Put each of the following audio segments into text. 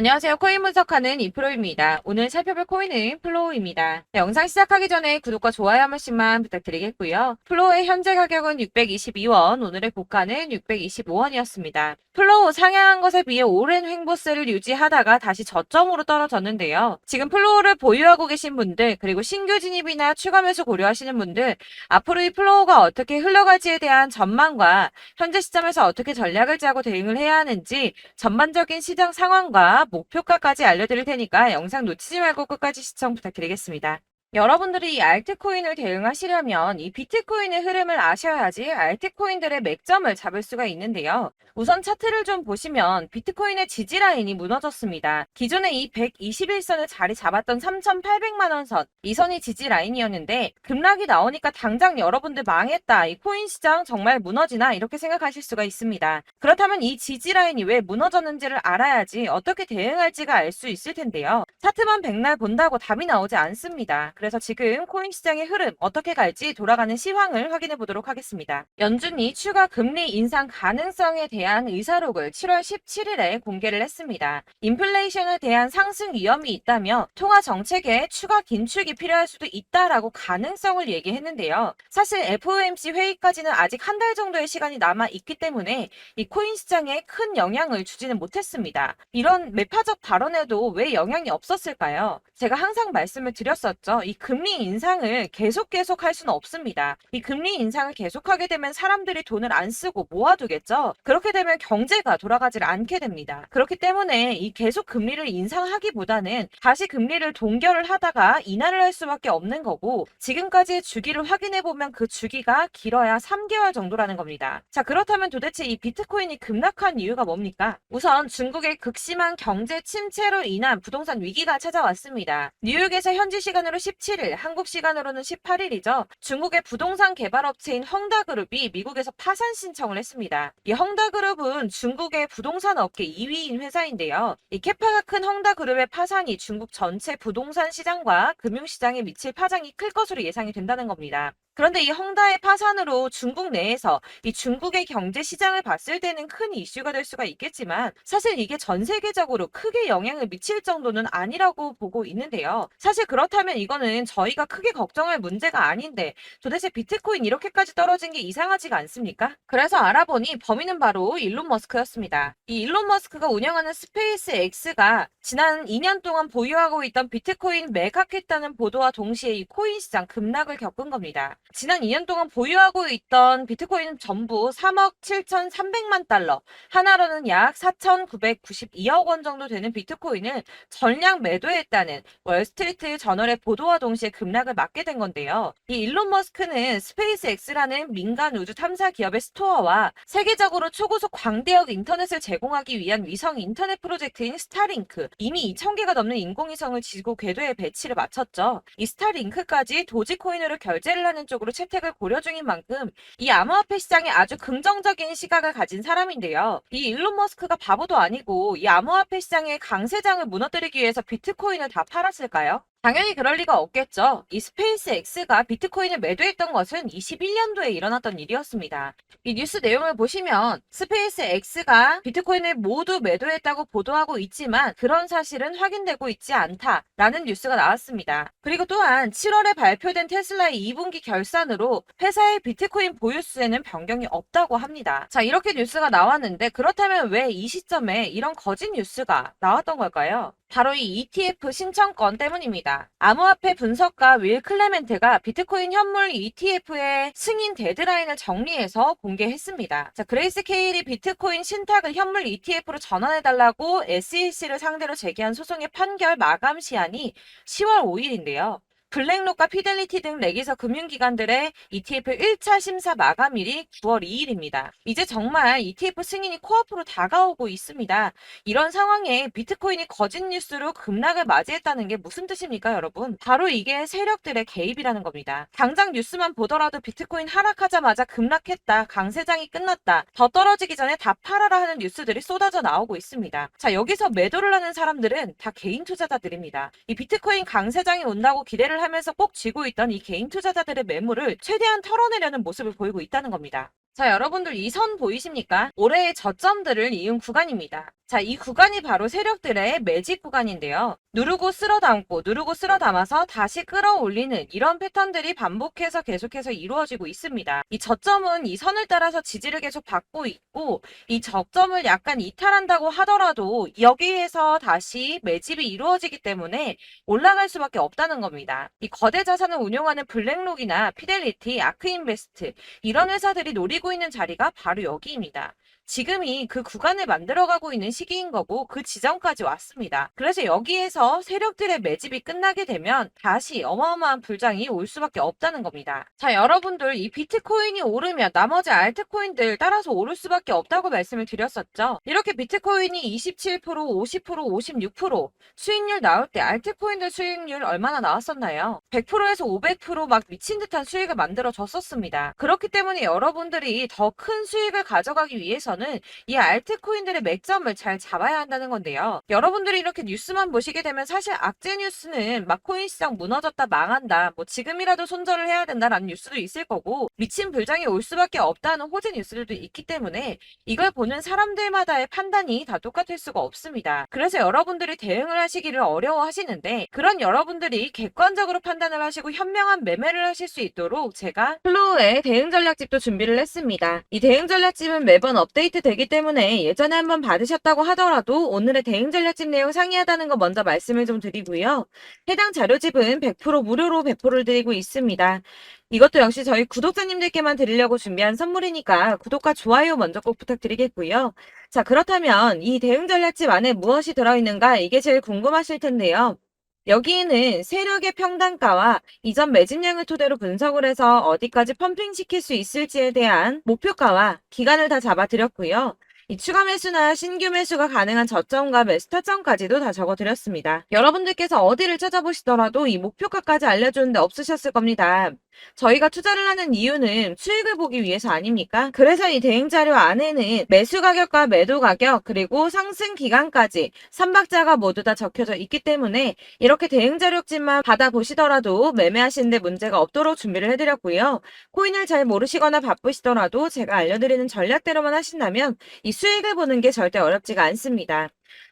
안녕하세요. 코인 분석하는 이프로입니다. 오늘 살펴볼 코인은 플로우입니다. 네, 영상 시작하기 전에 구독과 좋아요 한 번씩만 부탁드리겠고요. 플로우의 현재 가격은 622원, 오늘의 고가는 625원이었습니다. 플로우 상향한 것에 비해 오랜 횡보세를 유지하다가 다시 저점으로 떨어졌는데요. 지금 플로우를 보유하고 계신 분들, 그리고 신규 진입이나 추가 매수 고려하시는 분들, 앞으로 이 플로우가 어떻게 흘러갈지에 대한 전망과 현재 시점에서 어떻게 전략을 짜고 대응을 해야 하는지 전반적인 시장 상황과 목표가까지 알려드릴 테니까 영상 놓치지 말고 끝까지 시청 부탁드리겠습니다. 여러분들이 이 알트코인을 대응하시려면 이 비트코인의 흐름을 아셔야지 알트코인들의 맥점을 잡을 수가 있는데요. 우선 차트를 좀 보시면 비트코인의 지지 라인이 무너졌습니다. 기존에 이 121선을 자리 잡았던 3,800만 원 선, 이 선이 지지 라인이었는데 급락이 나오니까 당장 여러분들 망했다. 이 코인 시장 정말 무너지나 이렇게 생각하실 수가 있습니다. 그렇다면 이 지지 라인이 왜 무너졌는지를 알아야지 어떻게 대응할지가 알 수 있을 텐데요. 차트만 백날 본다고 답이 나오지 않습니다. 그래서 지금 코인 시장의 흐름 어떻게 갈지 돌아가는 시황을 확인해 보도록 하겠습니다. 연준이 추가 금리 인상 가능성에 대한 의사록을 7월 17일에 공개를 했습니다. 인플레이션에 대한 상승 위험이 있다며 통화 정책에 추가 긴축이 필요할 수도 있다라고 가능성을 얘기했는데요. 사실 FOMC 회의까지는 아직 한 달 정도의 시간이 남아 있기 때문에 이 코인 시장에 큰 영향을 주지는 못했습니다. 이런 매파적 발언에도 왜 영향이 없었을까요? 제가 항상 말씀을 드렸었죠. 이 금리 인상을 계속 계속 할 수는 없습니다. 이 금리 인상을 계속하게 되면 사람들이 돈을 안 쓰고 모아두겠죠. 그렇게 되면 경제가 돌아가질 않게 됩니다. 그렇기 때문에 이 계속 금리를 인상하기보다는 다시 금리를 동결을 하다가 인하를 할 수밖에 없는 거고 지금까지의 주기를 확인해 보면 그 주기가 길어야 3개월 정도라는 겁니다. 자 그렇다면 도대체 이 비트코인이 급락한 이유가 뭡니까? 우선 중국의 극심한 경제 침체로 인한 부동산 위기가 찾아왔습니다. 뉴욕에서 현지 시간으로 17일, 한국 시간으로는 18일이죠. 중국의 부동산 개발 업체인 헝다그룹이 미국에서 파산 신청을 했습니다. 이 헝다그룹은 중국의 부동산 업계 2위인 회사인데요. 이 캐파가 큰 헝다그룹의 파산이 중국 전체 부동산 시장과 금융시장에 미칠 파장이 클 것으로 예상이 된다는 겁니다. 그런데 이 헝다의 파산으로 중국 내에서 이 중국의 경제 시장을 봤을 때는 큰 이슈가 될 수가 있겠지만 사실 이게 전 세계적으로 크게 영향을 미칠 정도는 아니라고 보고 있는데요. 사실 그렇다면 이거는 저희가 크게 걱정할 문제가 아닌데 도대체 비트코인 이렇게까지 떨어진 게 이상하지가 않습니까? 그래서 알아보니 범인은 바로 일론 머스크였습니다. 이 일론 머스크가 운영하는 스페이스 X가 지난 2년 동안 보유하고 있던 비트코인 매각했다는 보도와 동시에 이 코인 시장 급락을 겪은 겁니다. 지난 2년 동안 보유하고 있던 비트코인 전부 3억 7,300만 달러, 하나로는 약 4,992억 원 정도 되는 비트코인을 전량 매도했다는 월스트리트 저널의 보도와 동시에 급락을 맞게 된 건데요. 이 일론 머스크는 스페이스 X라는 민간 우주 탐사 기업의 스토어와 세계적으로 초고속 광대역 인터넷을 제공하기 위한 위성 인터넷 프로젝트인 스타링크, 이미 2,000개가 넘는 인공위성을 지구 궤도에 배치를 마쳤죠. 이 스타링크까지 도지코인으로 결제를 하는 쪽 으로 채택을 고려 중인 만큼 이 암호화폐 시장에 아주 긍정적인 시각을 가진 사람인데요. 이 일론 머스크가 바보도 아니고 이 암호화폐 시장의 강세장을 무너뜨리기 위해서 비트코인을 다 팔았을까요? 당연히 그럴 리가 없겠죠. 이 스페이스 X가 비트코인을 매도했던 것은 21년도에 일어났던 일이었습니다. 이 뉴스 내용을 보시면 스페이스 X가 비트코인을 모두 매도했다고 보도하고 있지만 그런 사실은 확인되고 있지 않다라는 뉴스가 나왔습니다. 그리고 또한 7월에 발표된 테슬라의 2분기 결산으로 회사의 비트코인 보유수에는 변경이 없다고 합니다. 자, 이렇게 뉴스가 나왔는데 그렇다면 왜 이 시점에 이런 거짓 뉴스가 나왔던 걸까요? 바로 이 ETF 신청권 때문입니다. 암호화폐 분석가 윌 클레멘트가 비트코인 현물 ETF의 승인 데드라인을 정리해서 공개했습니다. 자, 그레이스 케일이 비트코인 신탁을 현물 ETF로 전환해달라고 SEC를 상대로 제기한 소송의 판결 마감 시한이 10월 5일인데요. 블랙록과 피델리티 등 레기서 금융기관들의 ETF 1차 심사 마감일이 9월 2일입니다. 이제 정말 ETF 승인이 코앞으로 다가오고 있습니다. 이런 상황에 비트코인이 거짓 뉴스로 급락을 맞이했다는 게 무슨 뜻입니까, 여러분? 바로 이게 세력들의 개입이라는 겁니다. 당장 뉴스만 보더라도 비트코인 하락하자마자 급락했다, 강세장이 끝났다, 더 떨어지기 전에 다 팔아라 하는 뉴스들이 쏟아져 나오고 있습니다. 자, 여기서 매도를 하는 사람들은 다 개인 투자자들입니다. 이 비트코인 강세장이 온다고 기대를 하면서 꼭 쥐고 있던 이 개인 투자자들의 매물을 최대한 털어내려는 모습을 보이고 있다는 겁니다. 자, 여러분들 이 선 보이십니까? 올해의 저점들을 이은 구간입니다. 자, 이 구간이 바로 세력들의 매직 구간인데요. 누르고 쓸어 담고 누르고 쓸어 담아서 다시 끌어올리는 이런 패턴들이 반복해서 계속해서 이루어지고 있습니다. 이 저점은 이 선을 따라서 지지를 계속 받고 있고 이 저점을 약간 이탈한다고 하더라도 여기에서 다시 매집이 이루어지기 때문에 올라갈 수밖에 없다는 겁니다. 이 거대 자산을 운용하는 블랙록이나 피델리티, 아크인베스트 이런 회사들이 노리고 있는 자리가 바로 여기입니다. 지금이 그 구간을 만들어가고 있는 시기인 거고 그 지점까지 왔습니다. 그래서 여기에서 세력들의 매집이 끝나게 되면 다시 어마어마한 불장이 올 수밖에 없다는 겁니다. 자, 여러분들 이 비트코인이 오르면 나머지 알트코인들 따라서 오를 수밖에 없다고 말씀을 드렸었죠. 이렇게 비트코인이 27%, 50%, 56% 수익률 나올 때 알트코인들 수익률 얼마나 나왔었나요? 100%에서 500%막 미친 듯한 수익을 만들어 줬었습니다. 그렇기 때문에 여러분들이 더 큰 수익을 가져가기 위해서는 이 알트코인들의 맥점을 잘 잡아야 한다는 건데요. 여러분들이 이렇게 뉴스만 보시게 되면 사실 악재 뉴스는 막 코인 시장 무너졌다 망한다 뭐 지금이라도 손절을 해야 된다라는 뉴스도 있을 거고 미친 불장이 올 수밖에 없다는 호재 뉴스들도 있기 때문에 이걸 보는 사람들마다의 판단이 다 똑같을 수가 없습니다. 그래서 여러분들이 대응을 하시기를 어려워하시는데 그런 여러분들이 객관적으로 판단을 하시고 현명한 매매를 하실 수 있도록 제가 플로우의 대응 전략집도 준비를 했습니다. 이 대응 전략집은 매번 업데이트 되기 때문에 예전에 한번 받으셨다고 하더라도 오늘의 대응 전략집 내용 상이하다는 거 먼저 말씀을 좀 드리고요. 해당 자료집은 100% 무료로 배포를 드리고 있습니다. 이것도 역시 저희 구독자님들께만 드리려고 준비한 선물이니까 구독과 좋아요 먼저 꼭 부탁드리겠고요. 자, 그렇다면 이 대응 전략집 안에 무엇이 들어있는가 이게 제일 궁금하실 텐데요. 여기에는 세력의 평단가와 이전 매집량을 토대로 분석을 해서 어디까지 펌핑시킬 수 있을지에 대한 목표가와 기간을 다 잡아드렸고요. 이 추가 매수나 신규 매수가 가능한 저점과 매수 타점까지도 다 적어드렸습니다. 여러분들께서 어디를 찾아보시더라도 이 목표가까지 알려주는데 없으셨을 겁니다. 저희가 투자를 하는 이유는 수익을 보기 위해서 아닙니까? 그래서 이 대응 자료 안에는 매수 가격과 매도 가격 그리고 상승 기간까지 3박자가 모두 다 적혀져 있기 때문에 이렇게 대응 자료집만 받아보시더라도 매매하시는데 문제가 없도록 준비를 해드렸고요. 코인을 잘 모르시거나 바쁘시더라도 제가 알려드리는 전략대로만 하신다면 이 수익을 보는 게 절대 어렵지가 않습니다.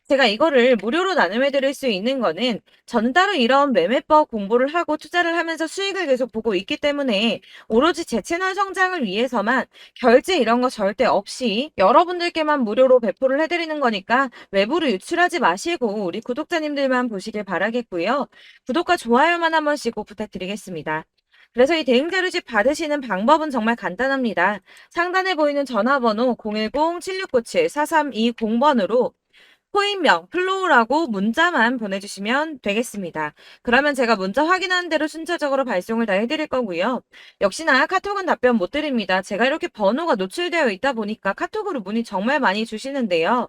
제가 이거를 무료로 나눔해 드릴 수 있는 거는 저는 따로 이런 매매법 공부를 하고 투자를 하면서 수익을 계속 보고 있기 때문에 오로지 제 채널 성장을 위해서만 결제 이런 거 절대 없이 여러분들께만 무료로 배포를 해드리는 거니까 외부로 유출하지 마시고 우리 구독자님들만 보시길 바라겠고요. 구독과 좋아요만 한 번씩 꼭 부탁드리겠습니다. 그래서 이 대응자료집 받으시는 방법은 정말 간단합니다. 상단에 보이는 전화번호 010-7697-4320번으로 코인명 플로우라고 문자만 보내주시면 되겠습니다. 그러면 제가 문자 확인하는 대로 순차적으로 발송을 다 해드릴 거고요. 역시나 카톡은 답변 못 드립니다. 제가 이렇게 번호가 노출되어 있다 보니까 카톡으로 문의 정말 많이 주시는데요.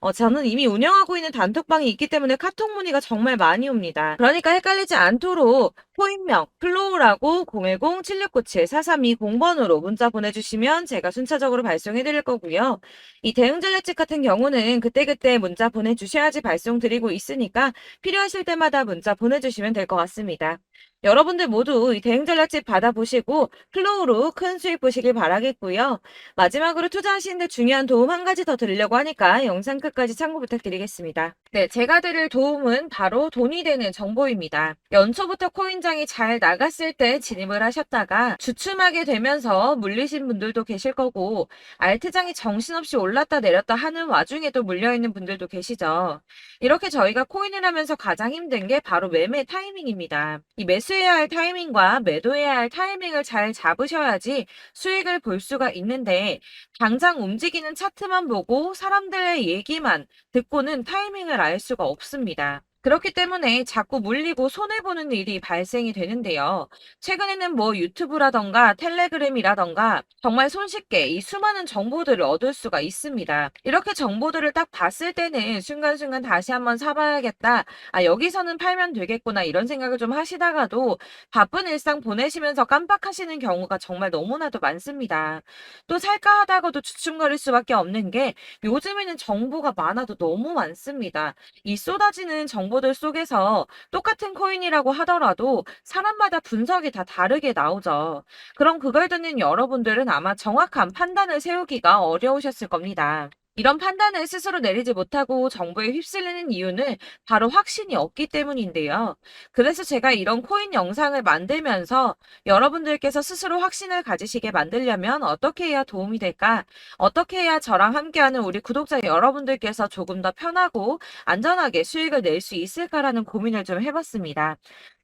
어, 저는 이미 운영하고 있는 단톡방이 있기 때문에 카톡 문의가 정말 많이 옵니다. 그러니까 헷갈리지 않도록 코인명 플로우라고 010-7697-4320번으로 문자 보내주시면 제가 순차적으로 발송해 드릴 거고요. 이 대응 전략집 같은 경우는 그때그때 문자 보내주셔야지 발송 드리고 있으니까 필요하실 때마다 문자 보내주시면 될 것 같습니다. 여러분들 모두 이 대응 전략집 받아보시고 플로우로 큰 수익 보시길 바라겠고요. 마지막으로 투자하시는데 중요한 도움 한 가지 더 드리려고 하니까 영상 끝까지 참고 부탁드리겠습니다. 네, 제가 드릴 도움은 바로 돈이 되는 정보입니다. 연초부터 코인장이 잘 나갔을 때 진입을 하셨다가 주춤하게 되면서 물리신 분들도 계실 거고 알트장이 정신없이 올랐다 내렸다 하는 와중에도 물려있는 분들도 계시죠. 이렇게 저희가 코인을 하면서 가장 힘든 게 바로 매매 타이밍입니다. 이 매수해야 할 타이밍과 매도해야 할 타이밍을 잘 잡으셔야지 수익을 볼 수가 있는데 당장 움직이는 차트만 보고 사람들의 얘기만 듣고는 타이밍을 알 수가 없습니다. 그렇기 때문에 자꾸 물리고 손해보는 일이 발생이 되는데요. 최근에는 뭐 유튜브라던가 텔레그램이라던가 정말 손쉽게 이 수많은 정보들을 얻을 수가 있습니다. 이렇게 정보들을 딱 봤을 때는 순간순간 다시 한번 사봐야겠다. 아, 여기서는 팔면 되겠구나. 이런 생각을 좀 하시다가도 바쁜 일상 보내시면서 깜빡하시는 경우가 정말 너무나도 많습니다. 또 살까 하다가도 주춤거릴 수밖에 없는 게 요즘에는 정보가 많아도 너무 많습니다. 이 쏟아지는 정보 정보들 속에서 똑같은 코인이라고 하더라도 사람마다 분석이 다 다르게 나오죠. 그럼 그걸 듣는 여러분들은 아마 정확한 판단을 세우기가 어려우셨을 겁니다. 이런 판단을 스스로 내리지 못하고 정보에 휩쓸리는 이유는 바로 확신이 없기 때문인데요. 그래서 제가 이런 코인 영상을 만들면서 여러분들께서 스스로 확신을 가지시게 만들려면 어떻게 해야 도움이 될까? 어떻게 해야 저랑 함께하는 우리 구독자 여러분들께서 조금 더 편하고 안전하게 수익을 낼 수 있을까라는 고민을 좀 해봤습니다.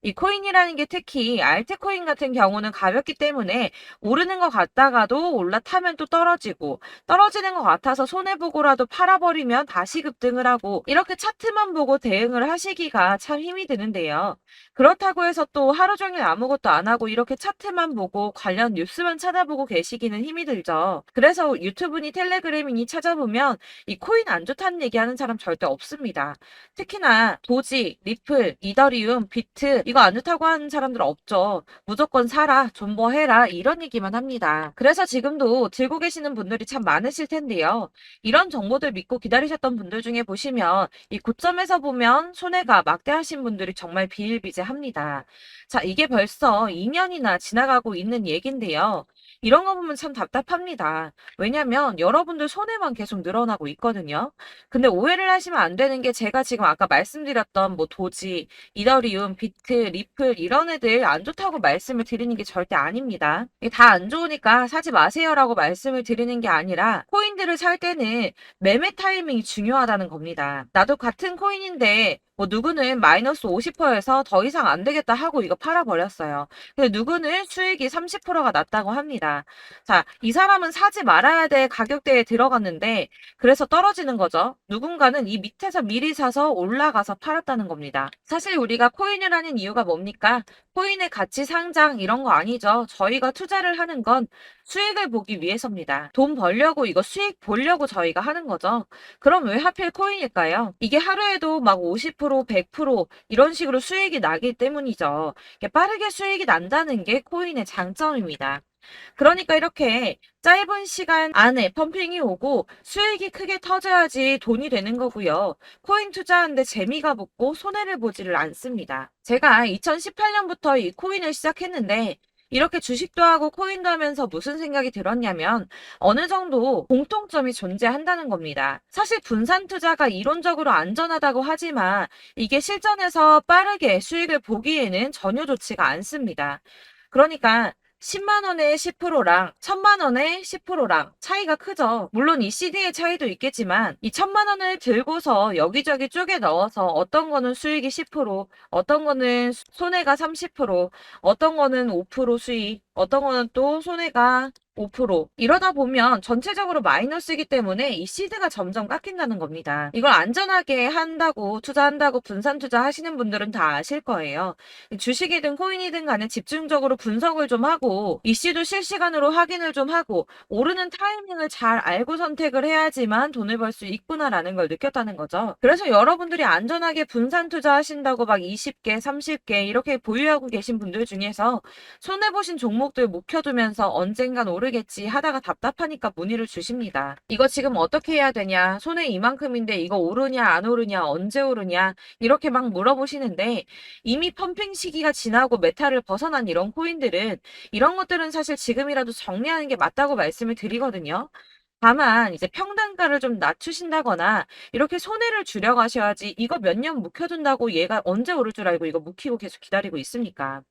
이 코인이라는 게 특히 알트코인 같은 경우는 가볍기 때문에 오르는 것 같다가도 올라타면 또 떨어지고 떨어지는 것 같아서 손해보고라도 팔아버리면 다시 급등을 하고 이렇게 차트만 보고 대응을 하시기가 참 힘이 드는데요. 그렇다고 해서 또 하루 종일 아무것도 안 하고 이렇게 차트만 보고 관련 뉴스만 찾아보고 계시기는 힘이 들죠. 그래서 유튜브니 텔레그램이니 찾아보면 이 코인 안 좋다는 얘기하는 사람 절대 없습니다. 특히나 도지, 리플, 이더리움, 비트 이거 안 좋다고 하는 사람들 없죠. 무조건 사라, 존버해라 이런 얘기만 합니다. 그래서 지금도 들고 계시는 분들이 참 많으실 텐데요. 이런 정보들 믿고 기다리셨던 분들 중에 보시면 이 고점에서 보면 손해가 막대하신 분들이 정말 비일비재합니다. 자, 이게 벌써 2년이나 지나가고 있는 얘긴데요. 이런 거 보면 참 답답합니다. 왜냐면 여러분들 손해만 계속 늘어나고 있거든요. 근데 오해를 하시면 안 되는 게 제가 지금 아까 말씀드렸던 뭐 도지, 이더리움, 비트, 리플 이런 애들 안 좋다고 말씀을 드리는 게 절대 아닙니다. 다 안 좋으니까 사지 마세요라고 말씀을 드리는 게 아니라 코인들을 살 때는 매매 타이밍이 중요하다는 겁니다. 나도 같은 코인인데 뭐 누구는 마이너스 50%에서 더 이상 안 되겠다 하고 이거 팔아버렸어요. 근데 누구는 수익이 30%가 났다고 합니다. 자, 이 사람은 사지 말아야 될 가격대에 들어갔는데 그래서 떨어지는 거죠. 누군가는 이 밑에서 미리 사서 올라가서 팔았다는 겁니다. 사실 우리가 코인을 하는 이유가 뭡니까? 코인의 가치 상장 이런 거 아니죠. 저희가 투자를 하는 건 수익을 보기 위해서입니다. 돈 벌려고 이거 수익 보려고 저희가 하는 거죠. 그럼 왜 하필 코인일까요? 이게 하루에도 막 50%, 100% 이런 식으로 수익이 나기 때문이죠. 빠르게 수익이 난다는 게 코인의 장점입니다. 그러니까 이렇게 짧은 시간 안에 펌핑이 오고 수익이 크게 터져야지 돈이 되는 거고요. 코인 투자하는데 재미가 붙고 손해를 보지를 않습니다. 제가 2018년부터 이 코인을 시작했는데 이렇게 주식도 하고 코인도 하면서 무슨 생각이 들었냐면 어느 정도 공통점이 존재한다는 겁니다. 사실 분산 투자가 이론적으로 안전하다고 하지만 이게 실전에서 빠르게 수익을 보기에는 전혀 좋지가 않습니다. 그러니까 10만 원의 10%랑 1000만 원의 10%랑 차이가 크죠. 물론 이 CD의 차이도 있겠지만 이 1000만 원을 들고서 여기저기 쪼개 넣어서 어떤 거는 수익이 10%, 어떤 거는 손해가 30%, 어떤 거는 5% 수익, 어떤 거는 또 손해가 5% 이러다 보면 전체적으로 마이너스이기 때문에 이 시드가 점점 깎인다는 겁니다. 이걸 안전하게 한다고 투자한다고 분산 투자하시는 분들은 다 아실 거예요. 주식이든 코인이든 간에 집중적으로 분석을 좀 하고 이슈도 실시간으로 확인을 좀 하고 오르는 타이밍을 잘 알고 선택을 해야지만 돈을 벌 수 있구나라는 걸 느꼈다는 거죠. 그래서 여러분들이 안전하게 분산 투자하신다고 막 20개, 30개 이렇게 보유하고 계신 분들 중에서 손해 보신 종목 들 묵혀두면서 언젠간 오르겠지 하다가 답답하니까 문의를 주십니다. 이거 지금 어떻게 해야 되냐? 손해 이만큼인데 이거 오르냐 안 오르냐 언제 오르냐 이렇게 막 물어보시는데 이미 펌핑 시기가 지나고 메타를 벗어난 이런 코인들은 이런 것들은 사실 지금이라도 정리하는 게 맞다고 말씀을 드리거든요. 다만 이제 평단가를 좀 낮추신다거나 이렇게 손해를 줄여 가셔야지 이거 몇 년 묵혀둔다고 얘가 언제 오를 줄 알고 이거 묵히고 계속 기다리고 있습니까?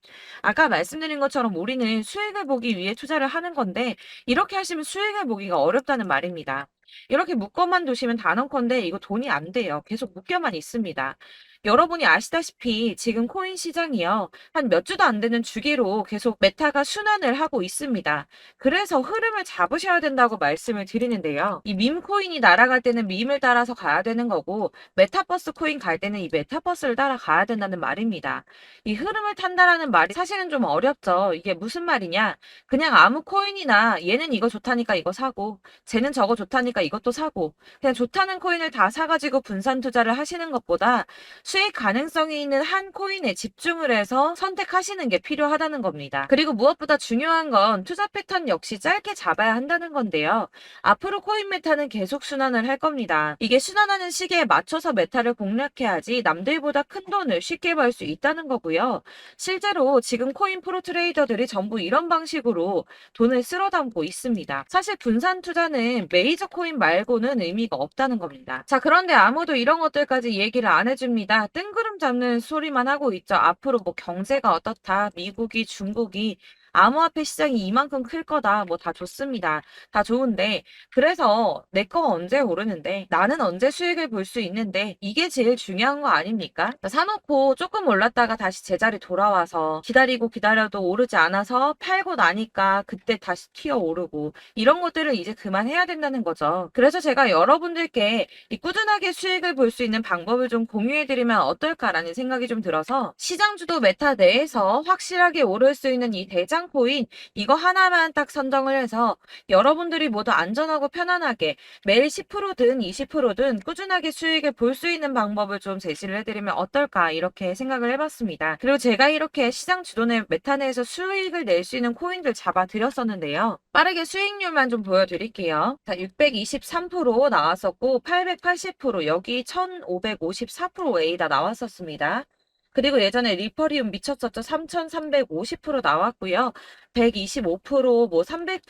아까 말씀드린 것처럼 우리는 수익을 보기 위해 투자를 하는 건데 이렇게 하시면 수익을 보기가 어렵다는 말입니다. 이렇게 묶어만 두시면 단언컨대 이거 돈이 안 돼요. 계속 묶여만 있습니다. 여러분이 아시다시피 지금 코인 시장이요. 한 몇 주도 안 되는 주기로 계속 메타가 순환을 하고 있습니다. 그래서 흐름을 잡으셔야 된다고 말씀을 드리는데요. 이 밈 코인이 날아갈 때는 밈을 따라서 가야 되는 거고 메타버스 코인 갈 때는 이 메타버스를 따라 가야 된다는 말입니다. 이 흐름을 탄다라는 말이 사실은 좀 어렵죠. 이게 무슨 말이냐? 그냥 아무 코인이나 얘는 이거 좋다니까 이거 사고 쟤는 저거 좋다니까 이것도 사고 그냥 좋다는 코인을 다 사가지고 분산 투자를 하시는 것보다 수익 가능성이 있는 한 코인에 집중을 해서 선택하시는 게 필요하다는 겁니다. 그리고 무엇보다 중요한 건 투자 패턴 역시 짧게 잡아야 한다는 건데요. 앞으로 코인 메타는 계속 순환을 할 겁니다. 이게 순환하는 시기에 맞춰서 메타를 공략해야지 남들보다 큰 돈을 쉽게 벌 수 있다는 거고요. 실제로 지금 코인 프로 트레이더들이 전부 이런 방식으로 돈을 쓸어 담고 있습니다. 사실 분산 투자는 메이저 코인 말고는 의미가 없다는 겁니다. 자, 그런데 아무도 이런 것들까지 얘기를 안 해줍니다. 뜬구름 잡는 소리만 하고 있죠. 앞으로 뭐 경제가 어떻다, 미국이, 중국이 암호화폐 시장이 이만큼 클 거다. 뭐 다 좋습니다. 다 좋은데 그래서 내 거가 언제 오르는데 나는 언제 수익을 볼 수 있는데 이게 제일 중요한 거 아닙니까? 사놓고 조금 올랐다가 다시 제자리 돌아와서 기다리고 기다려도 오르지 않아서 팔고 나니까 그때 다시 튀어 오르고 이런 것들을 이제 그만해야 된다는 거죠. 그래서 제가 여러분들께 이 꾸준하게 수익을 볼 수 있는 방법을 좀 공유해드리면 어떨까라는 생각이 좀 들어서 시장 주도 메타 내에서 확실하게 오를 수 있는 이 대장 코인 이거 하나만 딱 선정을 해서 여러분들이 모두 안전하고 편안하게 매일 10%든 20%든 꾸준하게 수익을 볼 수 있는 방법을 좀 제시를 해드리면 어떨까 이렇게 생각을 해봤습니다. 그리고 제가 이렇게 시장 주도 내 메타 내에서 수익을 낼 수 있는 코인들 잡아드렸었는데요. 빠르게 수익률만 좀 보여드릴게요. 자, 623% 나왔었고 880% 여기 1554% A다 나왔었습니다. 그리고 예전에 리퍼리움 미쳤었죠. 3,350% 나왔고요. 125%, 뭐 300%,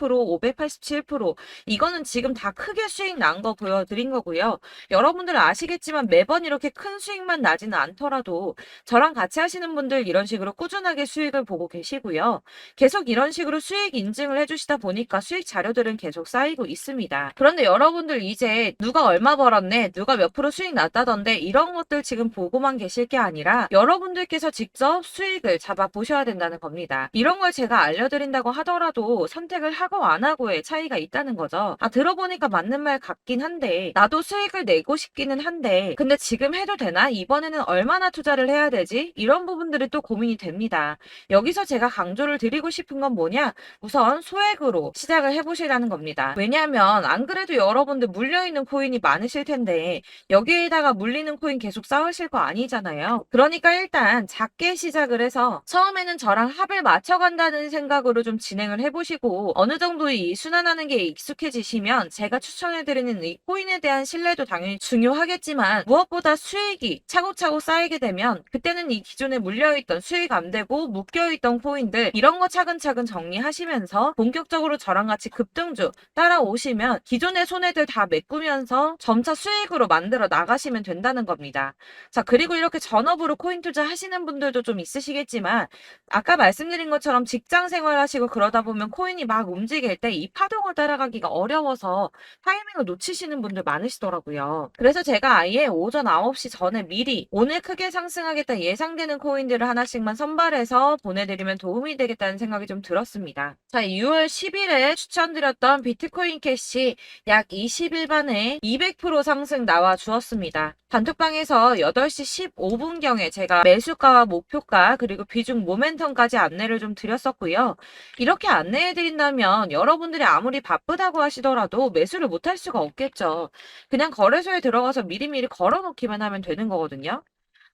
587% 이거는 지금 다 크게 수익 난 거 보여드린 거고요. 여러분들은 아시겠지만 매번 이렇게 큰 수익만 나지는 않더라도 저랑 같이 하시는 분들 이런 식으로 꾸준하게 수익을 보고 계시고요. 계속 이런 식으로 수익 인증을 해주시다 보니까 수익 자료들은 계속 쌓이고 있습니다. 그런데 여러분들 이제 누가 얼마 벌었네, 누가 몇 프로 수익 났다던데 이런 것들 지금 보고만 계실 게 아니라 여러 분들께서 직접 수익을 잡아 보셔야 된다는 겁니다. 이런 걸 제가 알려드린다고 하더라도 선택을 하고 안 하고의 차이가 있다는 거죠. 아, 들어보니까 맞는 말 같긴 한데 나도 수익을 내고 싶기는 한데 근데 지금 해도 되나? 이번에는 얼마나 투자를 해야 되지? 이런 부분들이 또 고민이 됩니다. 여기서 제가 강조를 드리고 싶은 건 뭐냐? 우선 소액으로 시작을 해보시라는 겁니다. 왜냐하면 안 그래도 여러분들 물려있는 코인이 많으실 텐데 여기에다가 물리는 코인 계속 쌓으실 거 아니잖아요. 그러니까 일단 작게 시작을 해서 처음에는 저랑 합을 맞춰간다는 생각으로 좀 진행을 해보시고 어느 정도 이 순환하는 게 익숙해지시면 제가 추천해드리는 이 코인에 대한 신뢰도 당연히 중요하겠지만 무엇보다 수익이 차곡차곡 쌓이게 되면 그때는 이 기존에 물려있던 수익 안 되고 묶여있던 코인들 이런 거 차근차근 정리하시면서 본격적으로 저랑 같이 급등주 따라오시면 기존의 손해들 다 메꾸면서 점차 수익으로 만들어 나가시면 된다는 겁니다. 자, 그리고 이렇게 전업으로 코인 투자 하시는 분들도 좀 있으시겠지만 아까 말씀드린 것처럼 직장 생활 하시고 그러다 보면 코인이 막 움직일 때 이 파동을 따라가기가 어려워서 타이밍을 놓치시는 분들 많으시더라고요. 그래서 제가 아예 오전 9시 전에 미리 오늘 크게 상승하겠다 예상되는 코인들을 하나씩만 선발해서 보내드리면 도움이 되겠다는 생각이 좀 들었습니다. 자, 6월 10일에 추천드렸던 비트코인 캐시 약 20일 만에 200% 상승 나와 주었습니다. 단톡방에서 8시 15분경에 제가 매수가와 목표가 그리고 비중 모멘텀까지 안내를 좀 드렸었고요. 이렇게 안내해 드린다면 여러분들이 아무리 바쁘다고 하시더라도 매수를 못할 수가 없겠죠. 그냥 거래소에 들어가서 미리미리 걸어 놓기만 하면 되는 거거든요.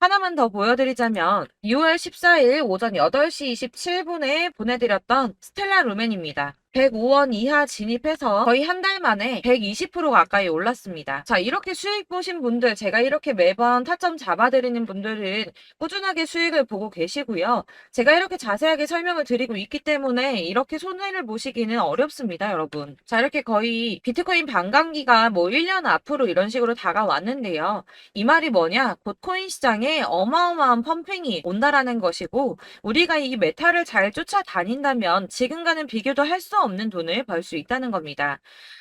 하나만 더 보여드리자면 6월 14일 오전 8시 27분에 보내드렸던 스텔라 루멘입니다. 105원 이하 진입해서 거의 한 달 만에 120% 가까이 올랐습니다. 자, 이렇게 수익 보신 분들, 제가 이렇게 매번 타점 잡아드리는 분들은 꾸준하게 수익을 보고 계시고요. 제가 이렇게 자세하게 설명을 드리고 있기 때문에 이렇게 손해를 보시기는 어렵습니다, 여러분. 자, 이렇게 거의 비트코인 반감기가 뭐 1년 앞으로 이런 식으로 다가왔는데요. 이 말이 뭐냐? 곧 코인 시장에 어마어마한 펌핑이 온다라는 것이고, 우리가 이 메타를 잘 쫓아다닌다면 지금과는 비교도 할수 없는 돈을 벌 수 있다는 겁니다.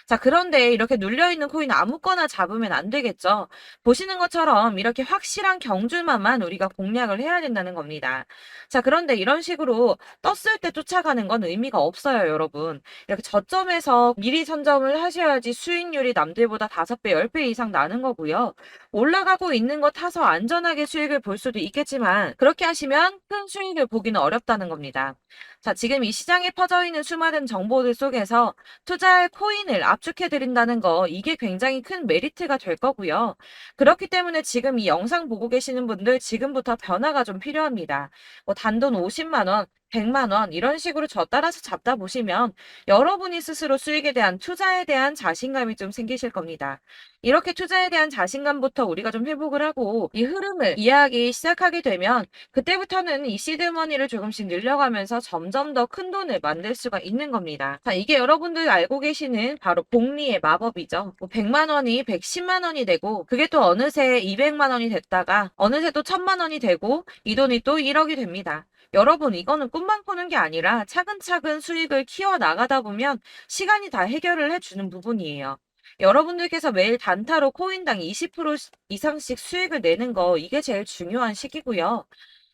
자, 그런데 이렇게 눌려있는 코인 아무거나 잡으면 안 되겠죠. 보시는 것처럼 이렇게 확실한 경주만만 우리가 공략을 해야 된다는 겁니다. 자, 그런데 이런 식으로 떴을 때 쫓아가는 건 의미가 없어요, 여러분. 이렇게 저점에서 미리 선점을 하셔야지 수익률이 남들보다 5배, 10배 이상 나는 거고요. 올라가고 있는 거 타서 안전하게 수익을 볼 수도 있겠지만 그렇게 하시면 큰 수익을 보기는 어렵다는 겁니다. 자, 지금 이 시장에 퍼져 있는 수많은 정보들 속에서 투자할 코인을 압축해 드린다는 거 이게 굉장히 큰 메리트가 될 거고요. 그렇기 때문에 지금 이 영상 보고 계시는 분들 지금부터 변화가 좀 필요합니다. 뭐 단돈 50만 원, 100만 원 이런 식으로 저 따라서 잡다 보시면 여러분이 스스로 수익에 대한 투자에 대한 자신감이 좀 생기실 겁니다. 이렇게 투자에 대한 자신감부터 우리가 좀 회복을 하고 이 흐름을 이해하기 시작하게 되면 그때부터는 이 시드머니를 조금씩 늘려가면서 점점 더 큰 돈을 만들 수가 있는 겁니다. 자, 이게 여러분들 알고 계시는 바로 복리의 마법이죠. 뭐 100만 원이 110만 원이 되고 그게 또 어느새 200만 원이 됐다가 어느새 또 1000만 원이 되고 이 돈이 또 1억이 됩니다. 여러분, 이거는 꿈만 꾸는 게 아니라 차근차근 수익을 키워 나가다 보면 시간이 다 해결을 해주는 부분이에요. 여러분들께서 매일 단타로 코인당 20% 이상씩 수익을 내는 거, 이게 제일 중요한 시기고요.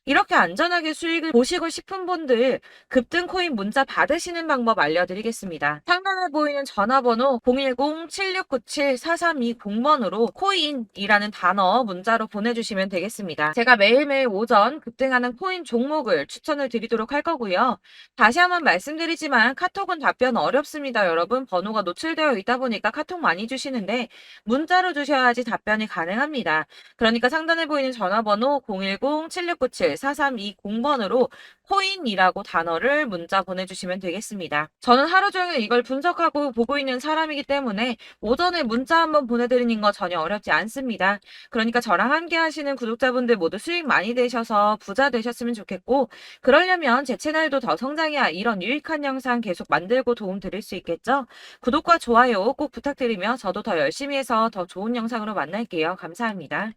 이렇게 안전하게 수익을 보시고 싶은 분들 급등 코인 문자 받으시는 방법 알려드리겠습니다. 상단에 보이는 전화번호 010-7697-4320번으로 코인이라는 단어 문자로 보내주시면 되겠습니다. 제가 매일매일 오전 급등하는 코인 종목을 추천을 드리도록 할 거고요. 다시 한번 말씀드리지만 카톡은 답변 어렵습니다. 여러분 번호가 노출되어 있다 보니까 카톡 많이 주시는데 문자로 주셔야지 답변이 가능합니다. 그러니까 상단에 보이는 전화번호 010-7697-4320번으로 코인이라고 단어를 문자 보내주시면 되겠습니다. 저는 하루 종일 이걸 분석하고 보고 있는 사람이기 때문에 오전에 문자 한번 보내드리는 거 전혀 어렵지 않습니다. 그러니까 저랑 함께 하시는 구독자분들 모두 수익 많이 되셔서 부자 되셨으면 좋겠고 그러려면 제 채널도 더 성장해야 이런 유익한 영상 계속 만들고 도움 드릴 수 있겠죠? 구독과 좋아요 꼭 부탁드리며 저도 더 열심히 해서 더 좋은 영상으로 만날게요. 감사합니다.